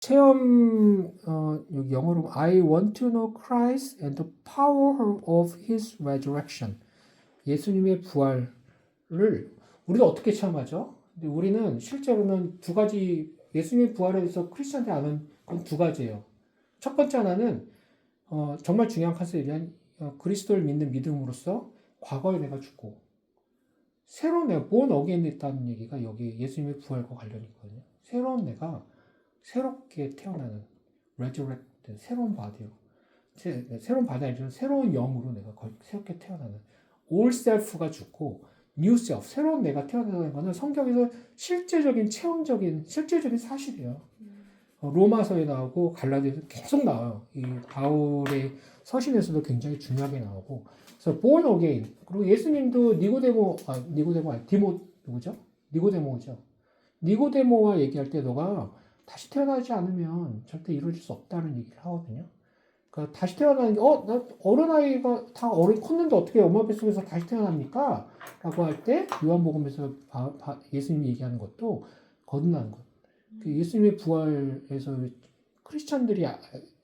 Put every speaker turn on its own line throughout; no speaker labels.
체험 어, 여기 영어로 I want to know Christ and the power of His resurrection. 예수님의 부활을 우리가 어떻게 체험하죠? 근데 우리는 실제로는 두 가지 예수님의 부활에 대해서 크리스천들이 아는 건 두 가지예요. 첫 번째 하나는 어, 정말 중요한 컨셉에 대한 어, 그리스도를 믿는 믿음으로써 과거에 내가 죽고 새로운 내가 born again 있다는 얘기가 여기 예수님의 부활과 관련이 있거든요. 새로운 내가 새롭게 태어나는 resurrected 새로운 바디요. 새, 새로운 바디 아니지만 새로운 영으로 내가 새롭게 태어나는 old self가 죽고 new self 새로운 내가 태어나는 거는 성경에서 실제적인 체험적인 실제적인 사실이에요. 어, 로마서에 나오고 갈라디아서 계속 나와요. 이 바울의 서신에서도 굉장히 중요하게 나오고 그래서 born again 그리고 예수님도 니고데모 아 니고데모 아니 디모 누구죠? 니고데모죠. 니고데모와 얘기할 때 너가 다시 태어나지 않으면 절대 이루어질 수 없다는 얘기를 하거든요. 그러니까 다시 태어나는 게, 어, 나 어른 아이가 다 어른 컸는데 어떻게 엄마 뱃속에서 다시 태어납니까? 라고 할 때 요한복음에서 바- 바- 예수님이 얘기하는 것도 거듭나는 것. 그 예수님의 부활에서 크리스천들이 아-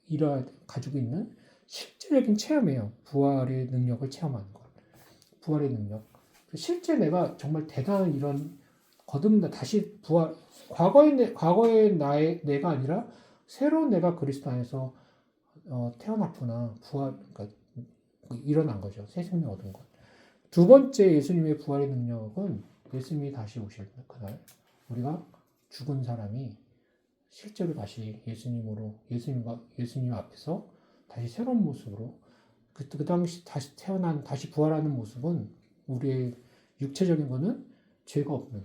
이러 가지고 있는 실제적인 체험이에요. 부활의 능력을 체험하는 것. 부활의 능력. 실제 내가 정말 대단한 이런 거듭나 다시 부활 과거의 내, 과거의 나의 내가 아니라 새로운 내가 그리스도 안에서 어, 태어났구나 부활 그러니까 일어난 거죠 새 생명 얻은 것. 두 번째 예수님의 부활의 능력은 예수님이 다시 오실 그날 우리가 죽은 사람이 실제로 다시 예수님으로 예수님과 예수님 앞에서 다시 새로운 모습으로 그, 그 당시 다시 태어난 다시 부활하는 모습은 우리의 육체적인 거는 죄가 없는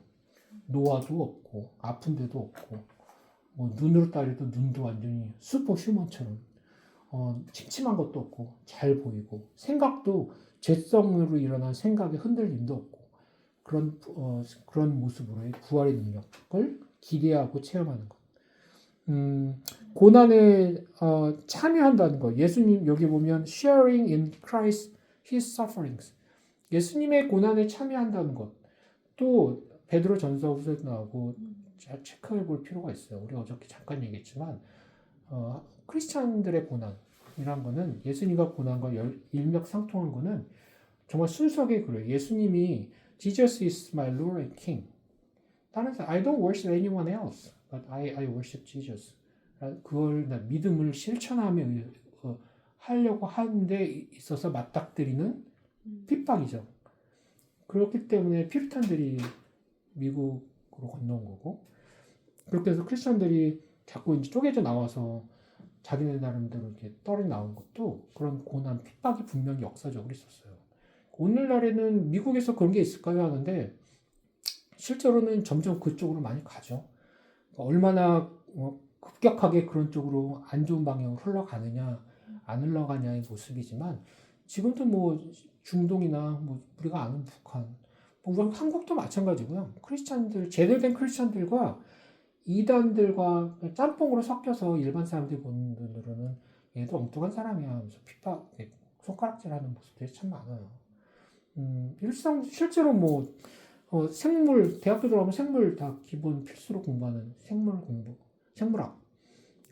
노화도 없고 아픈 데도 없고 뭐 눈으로 따려도 눈도 완전히 슈퍼 휴먼처럼 어, 침침한 것도 없고 잘 보이고 생각도 죄성으로 일어난 생각의 흔들림도 없고 그런 어, 그런 모습으로의 부활의 능력을 기대하고 체험하는 것. 음, 고난에 어, 참여한다는 것. 예수님 여기 보면 sharing in Christ His sufferings. 예수님의 고난에 참여한다는 것. 또 베드로 전서에도 나오고 잘 체크해 볼 필요가 있어요. 우리 어저께 잠깐 얘기했지만 어, 크리스찬들의 고난이란 거는 예수님과 고난과 열- 일맥상통한 거는 정말 순수하게 그래요. 예수님이 Jesus is my Lord and King. 다른 사람 I don't worship anyone else, but I, I worship Jesus. 그걸 나 믿음을 실천하며 어, 하려고 하는데 있어서 맞닥뜨리는 핍박이죠. 그렇기 때문에 피르탄들이 미국으로 건너온 거고 그렇게 해서 크리스천들이 자꾸 이제 쪼개져 나와서 자기네 나름대로 이렇게 떨어 나온 것도 그런 고난 핍박이 분명히 역사적으로 있었어요. 오늘날에는 미국에서 그런 게 있을까요 하는데 실제로는 점점 그쪽으로 많이 가죠. 얼마나 어, 급격하게 그런 쪽으로 안 좋은 방향으로 흘러가느냐 안 흘러가냐의 모습이지만 지금도 뭐 중동이나 뭐 우리가 아는 북한 뭐 우리 한국도 마찬가지고요. 크리스찬들 제대로 된 크리스찬들과 이단들과 짬뽕으로 섞여서 일반 사람들이 보는 눈으로는 얘도 엉뚱한 사람이야 하면서 핍박 손가락질하는 모습들이 참 많아요. 음, 일상 실제로 뭐 어, 생물 대학교 들어가면 생물 다 기본 필수로 공부하는 생물 공부 생물학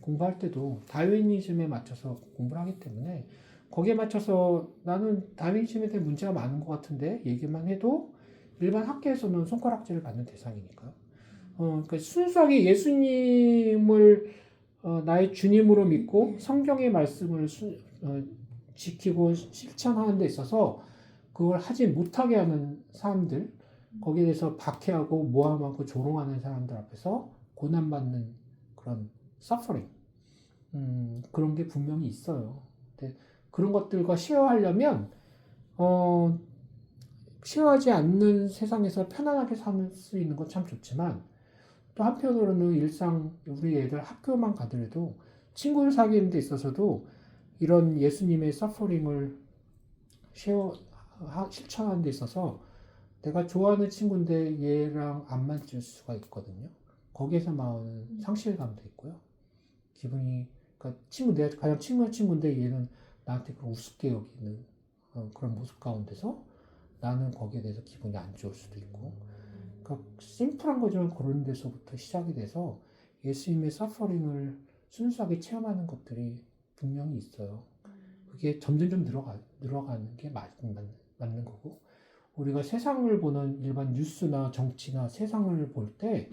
공부할 때도 다윈이즘에 맞춰서 공부를 하기 때문에 거기에 맞춰서 나는 다윈이즘에 대한 문제가 많은 것 같은데 얘기만 해도 일반 학계에서는 손가락질을 받는 대상이니까. 어, 그러니까 순수하게 예수님을 어, 나의 주님으로 믿고 성경의 말씀을 수, 어, 지키고 실천하는 데 있어서 그걸 하지 못하게 하는 사람들, 거기에 대해서 박해하고 모함하고 조롱하는 사람들 앞에서 고난받는 그런 suffering, 음, 그런 게 분명히 있어요. 근데 그런 것들과 쉐어하려면, 어, 쉐어하지 않는 세상에서 편안하게 살 수 있는 건 참 좋지만, 또 한편으로는 일상 우리 애들 학교만 가더라도 친구를 사귀는 데 있어서도 이런 예수님의 서퍼링을 쉐어 하- 실천하는 데 있어서 내가 좋아하는 친구인데 얘랑 안 맞을 수가 있거든요. 거기에서 나오는 상실감도 있고요. 기분이 그러니까 친구 내가 가장 친구한 친구인데 얘는 나한테 그런 우습게 여기는 어, 그런 모습 가운데서 나는 거기에 대해서 기분이 안 좋을 수도 있고 그러니까 심플한 거지만 그런 데서부터 시작이 돼서 예수님의 서퍼링을 순수하게 체험하는 것들이 분명히 있어요. 그게 점점 좀 늘어가, 늘어가는 게 맞, 맞, 맞는 거고 우리가 세상을 보는 일반 뉴스나 정치나 세상을 볼 때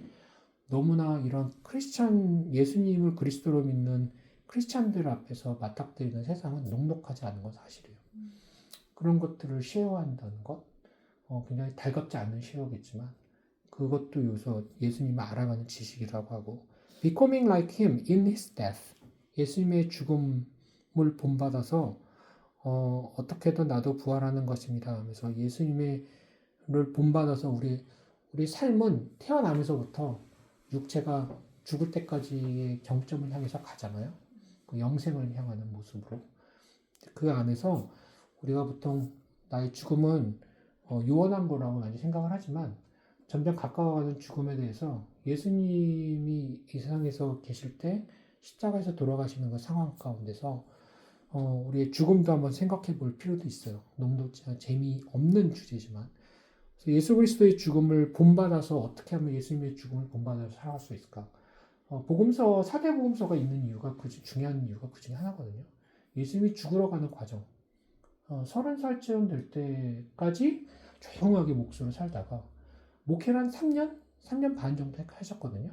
너무나 이런 크리스찬 예수님을 그리스도로 믿는 크리스찬들 앞에서 맞닥뜨리는 세상은 녹록하지 않은 건 사실이에요. 그런 것들을 쉐어한다는 것, 어, 굉장히 달갑지 않은 쉐어겠지만 그것도 요소 예수님을 알아가는 지식이라고 하고 becoming like him in his death. 예수님의 죽음을 본받아서 어, 어떻게든 나도 부활하는 것입니다 하면서 예수님을 본받아서 우리 우리 삶은 태어나면서부터 육체가 죽을 때까지의 경점을 향해서 가잖아요. 그 영생을 향하는 모습으로. 그 안에서 우리가 보통 나의 죽음은 어, 유언한 거라고 많이 생각을 하지만 점점 가까워가는 죽음에 대해서 예수님이 이 세상에서 계실 때 십자가에서 돌아가시는 그 상황 가운데서 어, 우리의 죽음도 한번 생각해 볼 필요도 있어요. 않은 재미없는 주제지만 그래서 예수 그리스도의 죽음을 본받아서 어떻게 하면 예수님의 죽음을 본받아서 살아갈 수 있을까? 어, 복음서 사대 복음서가 있는 이유가 그 중- 중요한 이유가 그 중에 하나거든요. 예수님이 죽으러 가는 과정. 어, 서른 살쯤 될 때까지 조용하게 목수로 살다가 목회를 한 3년, 3년 반 정도 하셨거든요.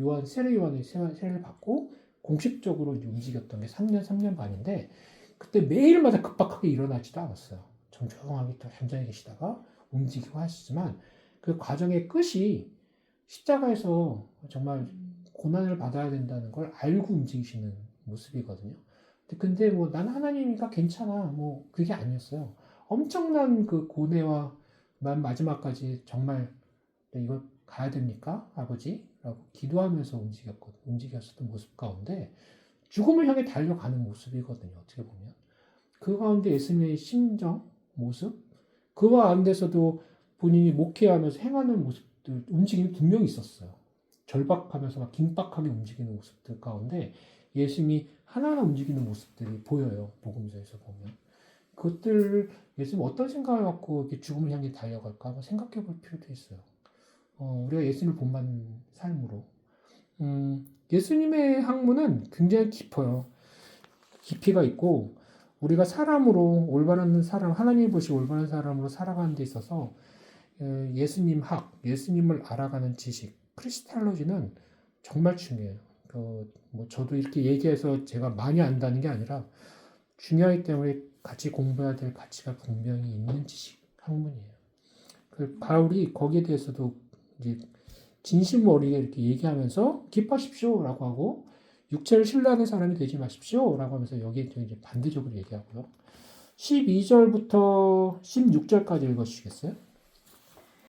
요한 세례 요한의 세- 세례를 받고 공식적으로 움직였던 게 3년, 3년 반인데 그때 매일마다 급박하게 일어나지도 않았어요. 좀 조용하게 또 잠자리 계시다가 움직이고 하시지만 그 과정의 끝이 십자가에서 정말 고난을 받아야 된다는 걸 알고 움직이시는 모습이거든요. 근데- 뭐 난 하나님이니까 괜찮아. 뭐 그게 아니었어요. 엄청난 그 고뇌와 만 마지막까지 정말 이거 가야 됩니까? 아버지? 라고 기도하면서 움직였거든. 움직였었던 모습 가운데 죽음을 향해 달려가는 모습이거든요. 어떻게 보면. 그 가운데 예수님의 심정, 모습, 그 가운데서도 본인이 목회하면서 행하는 모습들, 움직임이 분명히 있었어요. 절박하면서 막 긴박하게 움직이는 모습들 가운데 예수님이 하나하나 움직이는 모습들이 보여요. 복음서에서 보면. 그것들을 예수님 어떤 생각을 갖고 이렇게 죽음을 향해 달려갈까 한번 생각해 볼 필요도 있어요. 어, 우리가 예수님을 본받는 삶으로. 음, 예수님의 학문은 굉장히 깊어요. 깊이가 있고, 우리가 사람으로, 올바른 사람, 하나님이 보시 올바른 사람으로 살아가는 데 있어서, 에, 예수님 학, 예수님을 알아가는 지식, 크리스탈로지는 정말 중요해요. 그, 뭐, 저도 이렇게 얘기해서 제가 많이 안다는 게 아니라, 중요하기 때문에 같이 공부해야 될 가치가 분명히 있는 지식, 학문이에요. 그 바울이 거기에 대해서도 이제 진심 어리게 이렇게 얘기하면서 기뻐하십시오라고 하고 육체를 신뢰하는 사람이 되지 마십시오라고 하면서 여기에 이제 반대적으로 얘기하고요. 12절부터 16절까지 읽어주시겠어요?